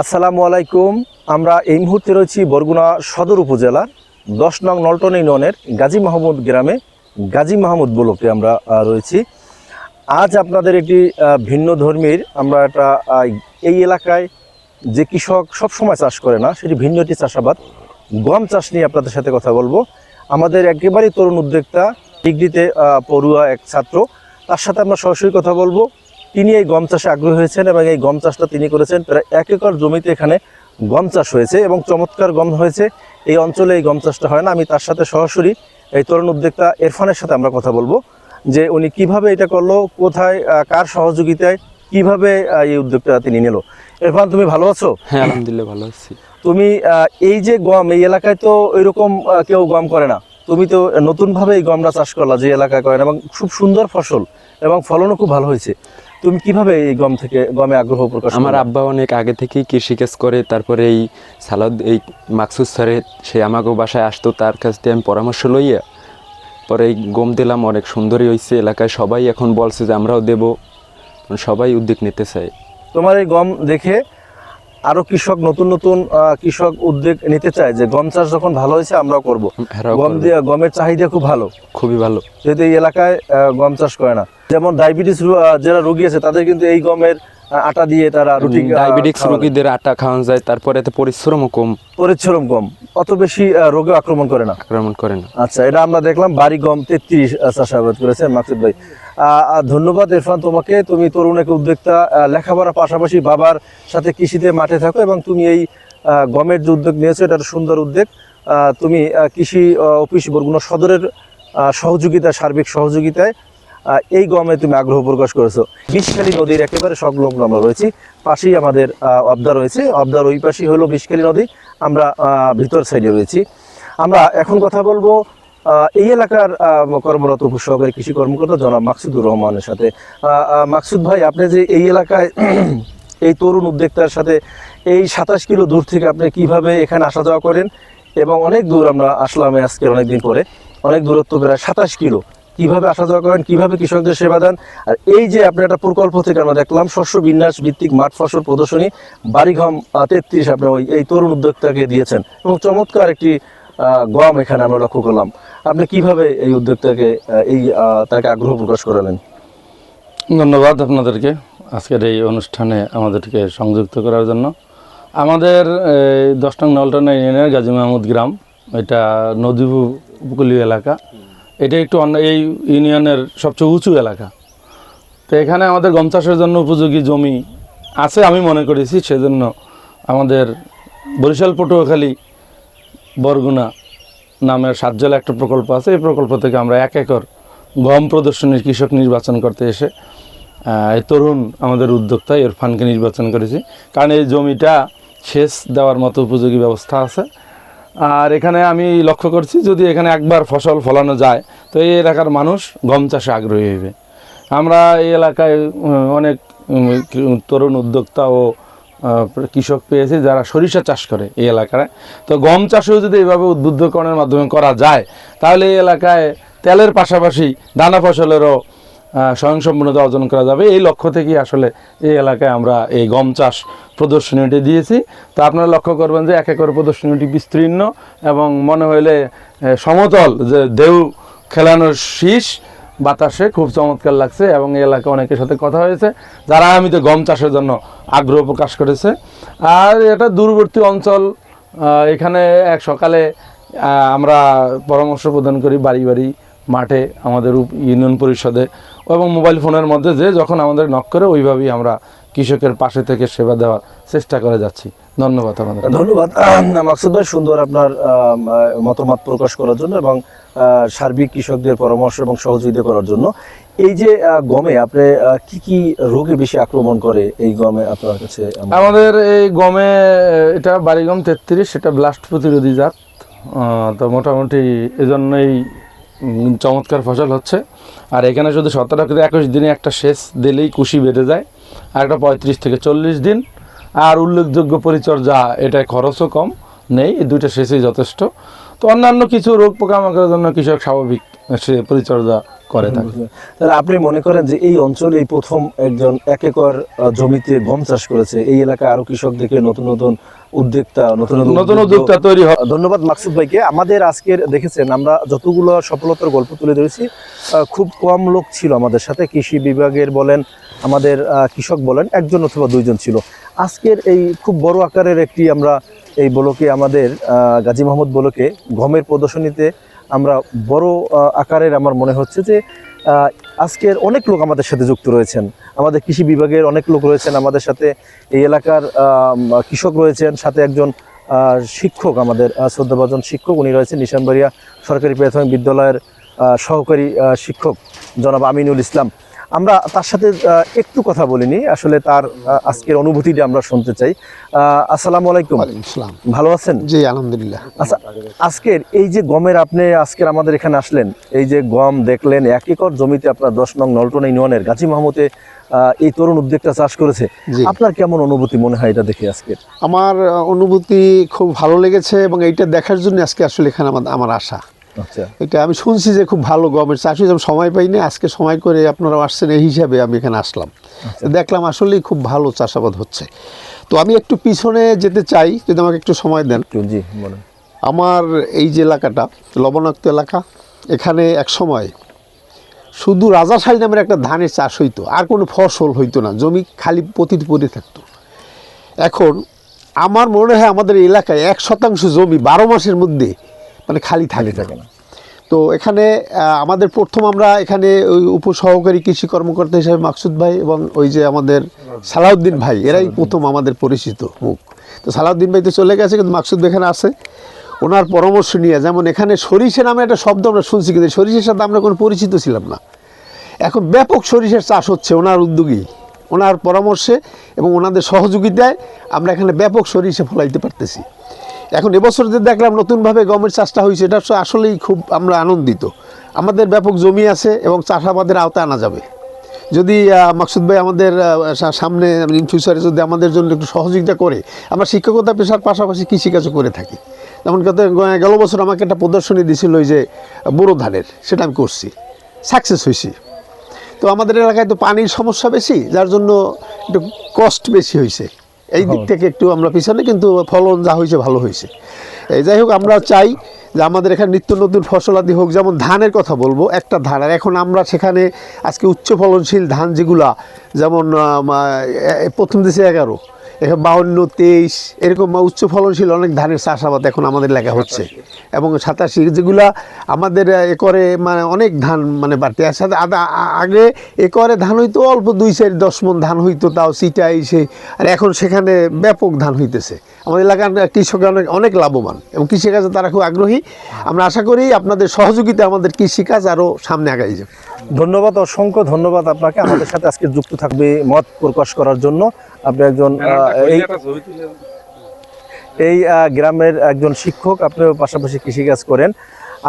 আসসালামু আলাইকুম। আমরা এই মুহূর্তে রয়েছি বরগুনা সদর উপজেলার দশ নং নলটন ইউনিয়নের গাজী মাহমুদ গ্রামে। গাজী মাহমুদ ব্লকে আমরা রয়েছি। আজ আপনাদের একটি ভিন্ন ধর্মীর আমরা একটা এই এলাকায় যে কৃষক সবসময় চাষ করে না, সেটি ভিন্ন একটি চাষাবাদ। গম চাষ নিয়ে আপনাদের সাথে কথা বলব। আমাদের একেবারেই তরুণ উদ্যোক্তা, ডিগ্রিতে পড়ুয়া এক ছাত্র। তার সাথে আমরা সরাসরি কথা বলব। তিনি এই গম চাষে আগ্রহী হয়েছেন এবং এই গম চাষটা তিনি করেছেন প্রায় এক একর জমিতে এখানে গম চাষ হয়েছে এবং চমৎকার গম হয়েছে। এই অঞ্চলে এই গম চাষটা হয় না। আমি তার সাথে সরাসরি এই তরুণ উদ্যোক্তা ইরফানের সাথে আমরা কথা বলব যে উনি কীভাবে এটা করল কোথায় কার সহযোগিতায় কীভাবে এই উদ্যোগটা তিনি নিল। ইরফান তুমি ভালো আছো? হ্যাঁ আলহামদুলিল্লাহ ভালো আছি। তুমি এই যে গম এই এলাকায় তো এরকম কেউ গম করে না। তুমি তো নতুনভাবে এই গমটা চাষ করলা যে এলাকায় করেন এবং খুব সুন্দর ফসল এবং ফলনও খুব ভালো হয়েছে। তুমি কীভাবে এই গম থেকে গমে আগ্রহ প্রকাশ আমার আব্বা অনেক আগে থেকেই কৃষিকাজ করে তারপরে এই সালাদ এই মাকসুদ স্যারে সে আমাকেও বাসায় আসতো তার কাছ থেকে আমি পরামর্শ লইয়া পরে এই গম দিলাম অনেক সুন্দরই হয়েছে এলাকায় সবাই এখন বলছে যে আমরাও দেবো সবাই উদ্যোগ নিতে চাই তোমার এই গম দেখে আরও কৃষক নতুন নতুন কৃষক উদ্যোগ নিতে চায় যে গম চাষ যখন ভালো হয়েছে আমরাও করব। গম দিয়ে গমের চাহিদা খুব ভালো। খুবই ভালো। যেহেতু এই এলাকায় গম চাষ করে না। যেমন ডায়াবেটিস যারা রোগী আছে তাদের কিন্তু এই গমের আটা দিয়ে তারা রুটি আহ, ডায়াবেটিক্স রোগীদের আটা খাওয়ানো যায় তারপরে এতে পরিশ্রমও কম। পরিশ্রম কম। অত বেশি রোগে আক্রমণ করে না। আক্রমণ করে না। আচ্ছা এটা আমরা দেখলাম বাড়ি গম তেত্রিশ চাষাবাদ করেছেন মাকসুদ ভাই। ধন্যবাদ ইরফান, তোমাকে। তুমি তরুণ এক উদ্যোক্তা লেখাপড়ার পাশাপাশি বাবার সাথে কৃষিতে মাঠে থাকো এবং তুমি এই গমের যে উদ্যোগ নিয়েছো এটা সুন্দর উদ্যোগ। তুমি কৃষি অফিস বরগুনা সদরের সহযোগিতা, সার্বিক সহযোগিতায় এই গমে তুমি আগ্রহ প্রকাশ করেছ। বিষখালী নদীর একেবারে সংলগ্ন আমরা রয়েছি। পাশেই আমাদের অবদা রয়েছে। অবদার ওই পাশেই হলো বিষখালী নদী। আমরা ভিতর সাইডে রয়েছি। আমরা এখন কথা বলব এই এলাকার কর্মরত উপসহকারী কৃষি কর্মকর্তা জনাব মাকসুদুর রহমানের সাথে। মাকসুদ ভাই, আপনি যে এই এলাকায় এই তরুণ উদ্যোক্তার সাথে এই সাতাশ কিলো দূর থেকে আপনি কীভাবে এখানে আসা যাওয়া করেন এবং অনেক দূর আমরা আসলাম আজকে অনেকদিন পরে, অনেক দূরত্ব প্রায় সাতাশ কিলো। কীভাবে আসা যাওয়া করেন, কীভাবে কৃষকদের সেবা দেন, আর এই যে আপনি একটা প্রকল্প থেকে আমরা দেখলাম, শস্য বিন্যাস ভিত্তিক মাঠ ফসল প্রদর্শনী, বাড়িঘম তেত্রিশ আপনি ওই, এই তরুণ উদ্যোক্তাকে দিয়েছেন এবং চমৎকার একটি গম এখানে আমরা লক্ষ্য করলাম। আপনি কীভাবে এই উদ্যোক্তাকে আহ, এই তাকে আগ্রহ প্রকাশ করালেন? ধন্যবাদ আপনাদেরকে আজকের এই অনুষ্ঠানে আমাদেরকে সংযুক্ত করার জন্য। আমাদের দশ নং নলটনা ইউনিয়নের গাজী মাহমুদ গ্রাম এটা নদী উপকূলীয় এলাকা। এটা একটু অন্য এই ইউনিয়নের সবচেয়ে উঁচু এলাকা। তো এখানে আমাদের গম চাষের জন্য উপযোগী জমি আছে আমি মনে করেছি সেজন্য আমাদের বরিশাল পটুয়াখালী বরগুনা নামের সাতজলা একটা প্রকল্প আছে। এই প্রকল্প থেকে আমরা এক একর গম প্রদর্শনীর কৃষক নির্বাচন করতে এসে এই তরুণ আমাদের উদ্যোক্তা ইরফানকে নির্বাচন করেছি। কারণ এই জমিটা সেচ দেওয়ার মতো উপযোগী ব্যবস্থা আছে। আর এখানে আমি লক্ষ্য করছি, যদি এখানে একবার ফসল ফলানো যায়, তো এই এলাকার মানুষ গম চাষে আগ্রহী হবে। আমরা এই এলাকায় অনেক তরুণ উদ্যোক্তা ও কৃষক পেয়েছি যারা সরিষা চাষ করে এই এলাকায়। তো গম চাষও যদি এইভাবে উদ্বুদ্ধকরণের মাধ্যমে করা যায়, তাহলে এই এলাকায় তেলের পাশাপাশি দানা ফসলেরও স্বয়ংসম্পূর্ণতা অর্জন করা যাবে। এই লক্ষ্য থেকেই আসলে এই এলাকায় আমরা এই গম চাষ প্রদর্শনীটি দিয়েছি। তো আপনারা লক্ষ্য করবেন যে এক একর প্রদর্শনীটি বিস্তীর্ণ এবং মনে হইলে সমতল যে দেউ খেলানোর শীষ বাতাসে খুব চমৎকার লাগছে এবং এই এলাকায় অনেকের সাথে কথা হয়েছে, যারা আমি তো গম চাষের জন্য আগ্রহ প্রকাশ করেছে। আর এটা দূরবর্তী অঞ্চল এখানে এক সকালে আমরা পরামর্শ প্রদান করি বাড়ি বাড়ি, মাঠে, আমাদের ইউনিয়ন পরিষদে এবং মোবাইল ফোনের মধ্যে যে যখন আমাদের নক করে, ওইভাবেই আমরা কৃষকের পাশে থেকে সেবা দেওয়ার চেষ্টা করে যাচ্ছি। ধন্যবাদ আমাদের। ধন্যবাদ। মাকসুদ ভাই সুন্দর আপনার মতামত প্রকাশ করার জন্য এবং সার্বিক কৃষকদের পরামর্শ এবং সহযোগিতা করার জন্য। এই যে গমে আপনি কি কি রোগে বেশি আক্রমণ করে এই গমে আপনার কাছে? আমাদের এই গমে এটা বাড়িগম তেত্রিশ সেটা ব্লাস্ট প্রতিরোধী জাত। তো মোটামুটি এজন্যই চমৎকার ফসল হচ্ছে। আর এখানে শুধু সতেরো থেকে একুশ দিনে একটা সেচ দিলেই কুশি বেড়ে যায়। আর একটা পঁয়ত্রিশ থেকে চল্লিশ দিন। আর উল্লেখযোগ্য পরিচর্যা, এটা খরচও কম, নেই, এই দুইটা সেচই যথেষ্ট। তো অন্যান্য কিছু রোগ পোকামাকড়ের জন্য কৃষক স্বাভাবিক, সে পরিচর্যা করে থাকে। আপনি মনে করেন যে এই অঞ্চলে প্রথম একজন এক একর জমিতে গম চাষ করেছে, এই এলাকায় আরও কৃষক দেখে নতুন নতুন উদ্যোক্তা নতুন নতুন উদ্যোক্তা তৈরি হয়। ধন্যবাদ মাকসুদ ভাইকে। আমাদের আজকের দেখেছেন আমরা যতগুলো সফলতার গল্প তুলে ধরেছি খুব কম লোক ছিল আমাদের সাথে। কৃষি বিভাগের বলেন আমাদের কৃষক বলেন একজন অথবা দুইজন ছিল। আজকের এই খুব বড় আকারের একটি আমরা এই বলকে আমাদের গাজী মোহাম্মদ বলকে গমের প্রদর্শনীতে আমরা বড় আকারের আমার মনে হচ্ছে যে আজকের অনেক লোক আমাদের সাথে যুক্ত রয়েছেন। আমাদের কৃষি বিভাগের অনেক লোক রয়েছেন, আমাদের সাথে এই এলাকার কৃষক রয়েছেন, সাথে একজন শিক্ষক আমাদের শ্রদ্ধাভাজন শিক্ষক, উনি রয়েছেন নিশানবাড়িয়া সরকারি প্রাথমিক বিদ্যালয়ের সহকারী শিক্ষক জনাব আমিনুল ইসলাম। আমরা তার সাথে একটু কথা বলিনি। আসলে তার আজকের অনুভূতিটা আমরা শুনতে চাই। আসসালামু আলাইকুম। ভালো আছেন? জি আলহামদুলিল্লাহ। আচ্ছা আজকের এই যে গমের আপনি আজকের আমাদের এখানে আসলেন এই যে গম দেখলেন এক একর জমিতে আপনার দশ নং নলটন ইউনিয়নের গাজী মাহমুদে এই তরুণ উদ্যোগটা চাষ করেছে। আপনার কেমন অনুভূতি মনে হয় এটা দেখে আজকের? আমার অনুভূতি খুব ভালো লেগেছে এবং এইটা দেখার জন্য আজকে আসলে এখানে আমার আমার আশা। এটা আমি শুনছি যে খুব ভালো গমের চাষ হয়েছে সময় পাইনি আজকে সময় করে আপনারা আসছেন এই হিসাবে আমি এখানে আসলাম। দেখলাম আসলেই খুব ভালো চাষাবাদ হচ্ছে। তো আমি একটু পিছনে যেতে চাই যদি আমাকে একটু সময় দেন। জি বলেন। আমার এই যে এলাকাটা লবণাক্ত এলাকা এখানে এক সময় শুধু রাজাশাহী নামের একটা ধানের চাষ হইতো আর কোনো ফসল হইতো না জমি খালি পতিত পড়ে থাকতো। এখন আমার মনে হয় আমাদের এলাকায় এক শতাংশ জমি বারো মাসের মধ্যে মানে খালি থাকে থাকে না। তো এখানে আমাদের প্রথম আমরা এখানে ওই উপসহকারী কৃষি কর্মকর্তা হিসাবে মাকসুদ ভাই এবং ওই যে আমাদের সালাউদ্দিন ভাই এরাই প্রথম আমাদের পরিচিত মুখ। তো সালাউদ্দিন ভাই তো চলে গেছে কিন্তু মাকসুদ এখানে আছে। ওনার পরামর্শ নিয়ে যেমন এখানে সরিষা নামে একটা শব্দ আমরা শুনছি কিন্তু সরিষার সাথে আমরা কোনো পরিচিত ছিলাম না। এখন ব্যাপক সরিষার চাষ হচ্ছে ওনার উদ্যোগেই। ওনার পরামর্শে এবং ওনাদের সহযোগিতায় আমরা এখানে ব্যাপক সরিষা ফলাইতে পারতেছি। এখন এবছর যে দেখলাম নতুনভাবে গমের চাষটা হয়েছে, এটা আসলেই খুব আমরা আনন্দিত। আমাদের ব্যাপক জমি আছে এবং চাষাবাদের আওতায় আনা যাবে। যদি মাকসুদ ভাই আমাদের সামনে ইন ফিউচারে যদি আমাদের জন্য একটু সহযোগিতা করে, আমরা শিক্ষকতা পেশার পাশাপাশি কৃষিকাজও করে থাকি। যেমন গেল বছর আমাকে একটা প্রদর্শনী দিয়েছিল ওই যে, বোরো ধানের, সেটা আমি করছি। সাকসেস হয়েছি। তো আমাদের এলাকায় তো পানির সমস্যা বেশি, যার জন্য একটু কষ্ট বেশি হয়েছে। এই দিক থেকে একটু আমরা পিছনে, কিন্তু ফলন যা হয়েছে ভালো হয়েছে। এই যাই হোক, আমরা চাই যে আমাদের এখানে নিত্য নতুন ফসলাদি হোক, যেমন ধানের কথা বলব, একটা ধান। আর এখন আমরা সেখানে আজকে উচ্চ ফলনশীল ধান যেগুলা, যেমন প্রথম দেশে এগারো। এখানে বাউন্ন তেইশ এরকম উচ্চ ফলনশীল অনেক ধানের চাষাবাদ এখন আমাদের এলাকা হচ্ছে। এবং সাতাশি যেগুলা আমাদের একরে মানে অনেক ধান মানে বাড়তে। আর সাথে আদা- আগে একরে ধান হইতো অল্প দুই চার দশ মন ধান হইতো তাও সিটাই সে। আর এখন সেখানে ব্যাপক ধান হইতেছে। আমাদের এলাকার কৃষকরা অনেক অনেক লাভবান এবং কৃষিকাজে তারা খুব আগ্রহী। আমরা আশা করি আপনাদের সহযোগিতা আমাদের কৃষিকাজ আরও সামনে আগাই যাবে। ধন্যবাদ অসংখ্য ধন্যবাদ আপনাকে। আমাদের সাথে আজকে যুক্ত থাকবে মত প্রকাশ করার জন্য। আপনি একজন এই গ্রামের একজন শিক্ষক আপনি পাশাপাশি কৃষিকাজ করেন।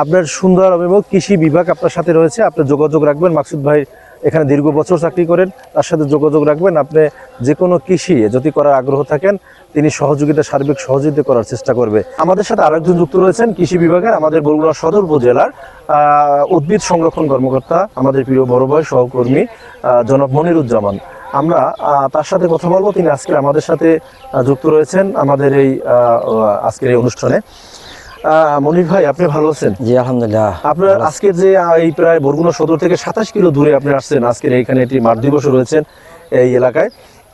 আপনার সুন্দর এবং কৃষি বিভাগ আপনার সাথে রয়েছে আপনি যোগাযোগ রাখবেন। মাকসুদ ভাই এখানে দীর্ঘ বছর চাকরি করেন তার সাথে যোগাযোগ রাখবেন। আপনি যে কোনো কৃষি যদি করার আগ্রহ থাকেন তিনি সহযোগিতা সার্বিক সহযোগিতা করার চেষ্টা করবে। আমাদের সাথে আরেকজন যুক্ত রয়েছেন কৃষি বিভাগের আমাদের বগুড়া সদর উপজেলার আহ, উদ্ভিদ সংরক্ষণ কর্মকর্তা আমাদের প্রিয় বড় ভাই সহকর্মী আহ, জনাব মনিরুজ্জামান। আমরা তার সাথে কথা বলব। তিনি আজকে আমাদের সাথে যুক্ত রয়েছেন আমাদের এই আজকের এই অনুষ্ঠানে। মনির ভাই আপনি ভালো আছেন? জি আলহামদুলিল্লাহ আপনার আজকের যে এই প্রায় বরগুনা সদর থেকে সাতাশ কিলো দূরে আপনি আসছেন। আজকের এইখানে একটি মাঠ দিবস রয়েছেন এই এলাকায়।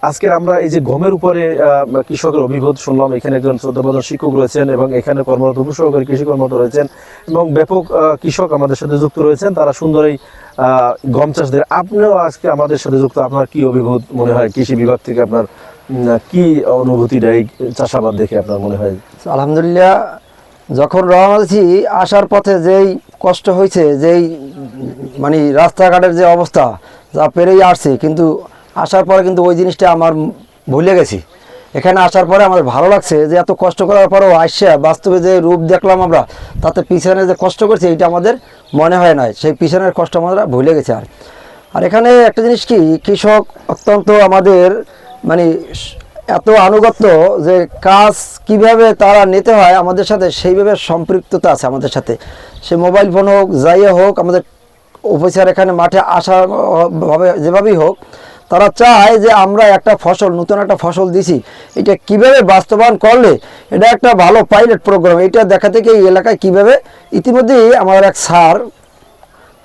আজকের আমরা এই যে গমের উপরে কৃষকের অভিবোধ শুনলাম, এখানে একজন শ্রদ্ধাভাজন শিক্ষক রয়েছেন এবং এখানে কর্মরত উপসহকারী কৃষি কর্মরত রয়েছেন এবং ব্যাপক কৃষক আমাদের সাথে যুক্ত রয়েছেন। তারা সুন্দর এই গম চাষদের। আপনিও আজকে আমাদের সাথে যুক্ত। আপনার কি অভিবোধ মনে হয়? কৃষি বিভাগ থেকে আপনার কি অনুভূতিটা এই চাষাবাদ দেখে আপনার মনে হয়? আলহামদুলিল্লাহ, যখন রওনা দিয়েছি, আসার পথে যেই কষ্ট হয়েছে, যেই মানে রাস্তাঘাটের যে অবস্থা, যা পেরেই আসছে, কিন্তু আসার পরে কিন্তু ওই জিনিসটা আমার ভুলে গেছি। এখানে আসার পরে আমাদের ভালো লাগছে যে এত কষ্ট করার পরেও আসছে বাস্তবে যে রূপ দেখলাম আমরা, তাতে পিছনে যে কষ্ট করছে এটা আমাদের মনে হয় না সেই পিছনের কষ্ট আমরা ভুলে গেছি আর। আর এখানে একটা জিনিস কি, কৃষক অত্যন্ত আমাদের মানে এত আনুগত্য যে কাজ কীভাবে তারা নিতে হয় আমাদের সাথে, সেইভাবে সম্পৃক্ততা আছে আমাদের সাথে। সে মোবাইল ফোন হোক, যাই হোক, আমাদের অফিসার এখানে মাঠে আসা ভাবে, যেভাবেই হোক তারা চায় যে আমরা একটা ফসল, নতুন একটা ফসল দিছি। এটা কীভাবে বাস্তবায়ন করলে? এটা একটা ভালো পাইলট প্রোগ্রাম এটা দেখা থেকে এই এলাকায় কীভাবে? ইতিমধ্যেই আমার এক স্যার,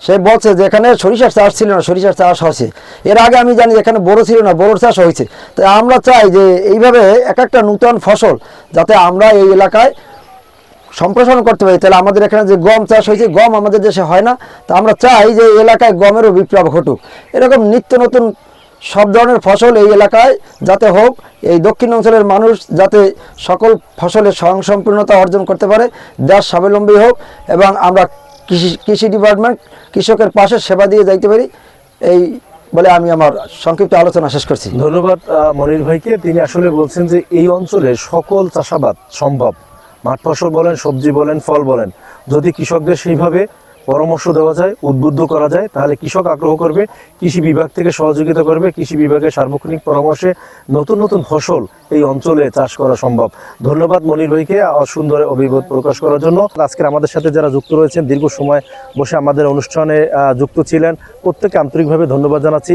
সে বলছে যে এখানে সরিষার চাষ ছিল না, সরিষার চাষ হয়েছে। এর আগে আমি জানি এখানে বড় ছিল না বড়োর চাষ হয়েছে। তাই আমরা চাই যে এইভাবে এক একটা নূতন ফসল যাতে আমরা এই এলাকায় সম্প্রসারণ করতে পারি। তাহলে আমাদের এখানে যে গম চাষ হয়েছে, গম আমাদের দেশে হয় না। তা আমরা চাই যে এলাকায় গমেরও বিপ্লব ঘটুক। এরকম নিত্য নতুন সব ধরনের ফসল এই এলাকায় যাতে হোক, এই দক্ষিণ অঞ্চলের মানুষ যাতে সকল ফসলের স্বয়ংসম্পূর্ণতা অর্জন করতে পারে, দেশ স্বাবলম্বী হোক এবং আমরা কৃষি কৃষি ডিপার্টমেন্ট কৃষকের পাশে সেবা দিয়ে যাইতে পারি, এই বলে আমি আমার সংক্ষিপ্ত আলোচনা শেষ করছি। ধন্যবাদ মনির ভাইকে। তিনি আসলে বলছেন যে এই অঞ্চলে সকল চাষাবাদ সম্ভব। মাঠ ফসল বলেন, সবজি বলেন, ফল বলেন। যদি কৃষকদের সেইভাবে পরামর্শ দেওয়া যায়, উদ্বুদ্ধ করা যায়, তাহলে কৃষক আগ্রহ করবে, কৃষি বিভাগ থেকে সহযোগিতা করবে, কৃষি বিভাগের সার্বক্ষণিক পরামর্শে নতুন নতুন ফসল এই অঞ্চলে চাষ করা সম্ভব। ধন্যবাদ মনির ভাইকে সুন্দর অভিবোধ প্রকাশ করার জন্য। আজকের আমাদের সাথে যারা যুক্ত রয়েছেন, দীর্ঘ সময় বসে আমাদের অনুষ্ঠানে যুক্ত ছিলেন প্রত্যেকে আন্তরিকভাবে ধন্যবাদ জানাচ্ছি।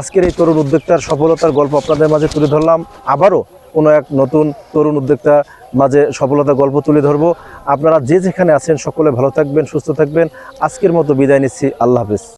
আজকের এই তরুণ উদ্যোক্তার সফলতার গল্প আপনাদের মাঝে তুলে ধরলাম। আবারও কোনো এক নতুন তরুণ উদ্যোক্তা মাঝে সফলতা গল্প তুলে ধরবো। আপনারা যে যেখানে আছেন, সকলে ভালো থাকবেন, সুস্থ থাকবেন। আজকের মতো বিদায় নিচ্ছি। আল্লাহ হাফেজ।